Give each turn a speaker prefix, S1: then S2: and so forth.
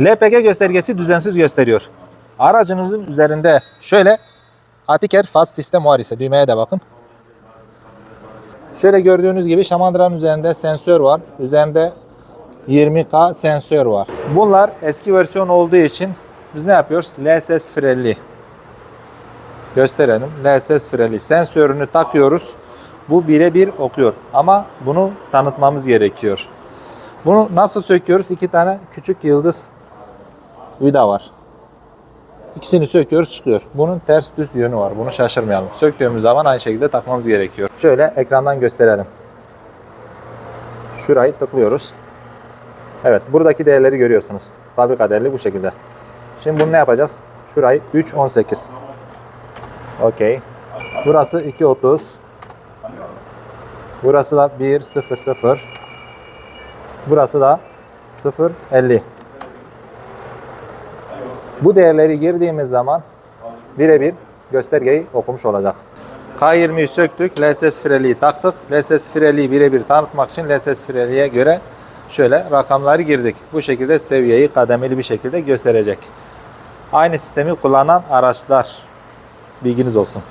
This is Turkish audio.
S1: LPG göstergesi düzensiz gösteriyor. Aracınızın üzerinde şöyle Atiker faz sistem var ise düğmeye de bakın. Şöyle gördüğünüz gibi şamandıranın üzerinde sensör var. Üzerinde 20K sensör var. Bunlar eski versiyon olduğu için biz ne yapıyoruz? LSS frelli. Gösterelim. LSS frelli. Sensörünü takıyoruz. Bu birebir okuyor. Ama bunu tanıtmamız gerekiyor. Bunu nasıl söküyoruz? İki tane küçük yıldız vida var. İkisini söküyoruz çıkıyor. Bunun ters düz yönü var. Bunu şaşırmayalım. Söktüğümüz zaman aynı şekilde takmamız gerekiyor. Şöyle ekrandan gösterelim. Şurayı tıklıyoruz. Evet buradaki değerleri görüyorsunuz. Fabrika değerli bu şekilde. Şimdi bunu ne yapacağız? Şurayı 3.18. Okey. Burası 2.30. Burası da 1.00. Burası da 0.50. Bu değerleri girdiğimiz zaman birebir göstergeyi okumuş olacak. K20'yi söktük, LSS freliği taktık. LSS freliği birebir tanıtmak için LSS freliğe göre şöyle rakamları girdik. Bu şekilde seviyeyi kademeli bir şekilde gösterecek. Aynı sistemi kullanan araçlar bilginiz olsun.